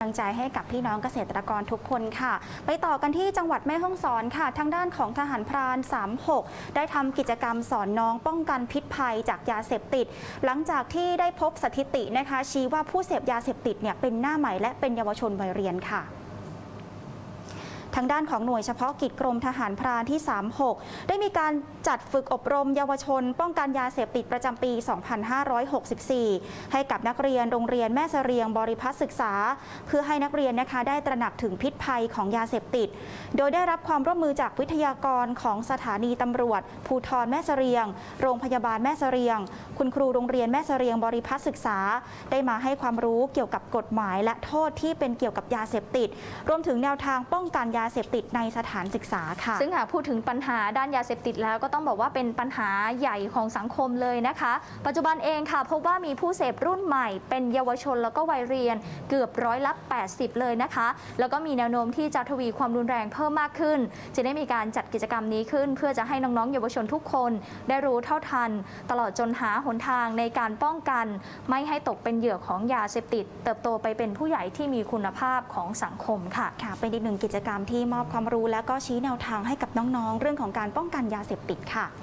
กำลังใจให้กับพี่น้องเกษตรกรทุกคนค่ะ ไปต่อกันที่จังหวัดแม่ฮ่องสอนค่ะ ทางด้านของทหารพราน 36 ได้ทำกิจกรรมสอนน้องป้องกันพิษภัยจากยาเสพติด หลังจากที่ได้พบสถิตินะคะ ชี้ว่าผู้เสพยาเสพติดเนี่ยเป็นหน้าใหม่และเป็นเยาวชนวัยเรียนค่ะางด้านของหน่วยเฉพาะกิจกรมทหารพรานที่ 36 ได้มีการจัดฝึกอบรมเยาวชน ป้องกันยาเสพติดประจำปี 2564 ให้กับนักเรียนโรงเรียนแม่เสรียงบริพัฒน์ศึกษา เพื่อให้นักเรียนนะคะได้ตระหนักถึงพิษภัยของยาเสพติด โดยได้รับความร่วมมือจากวิทยากรของสถานีตำรวจ ภูทรแม่เสรียง โรงพยาบาลแม่เสรียง คุณครูโรงเรียนแม่เสรียงบริพัฒน์ศึกษา ได้มาให้ความรู้เกี่ยวกับกฎหมายและโทษที่เป็นเกี่ยวกับยาเสพติด รวมถึงแนวทางป้องกันยาเสพติดในสถานศึกษาค่ะ ซึ่งหากพูดถึงปัญหาด้านยาเสพติดแล้วก็ต้องบอกว่าเป็นปัญหาใหญ่ของสังคมเลยนะคะ ปัจจุบันเองค่ะพบว่ามีผู้เสพรุ่นใหม่ เป็นเยาวชนแล้วก็วัยเรียนเกือบร้อยละ 80 เลยนะคะ แล้วก็มีแนวโน้มที่จะทวีความรุนแรงเพิ่มมากขึ้น จะได้มีการจัดกิจกรรมนี้ขึ้น เพื่อจะให้น้องๆ เยาวชนทุกคน ได้รู้เท่าทัน ตลอดจนหาหนทางในการป้องกัน ไม่ให้ตกเป็นเหยื่อของยาเสพติด เติบโตไปเป็นผู้ใหญ่ที่มีคุณภาพของสังคมค่ะค่ะเป็นอีกหนึ่งกิจกรรมที่มอบความรู้และก็ชี้แนวทางให้กับน้องๆ เรื่องของการป้องกันยาเสพติดค่ะ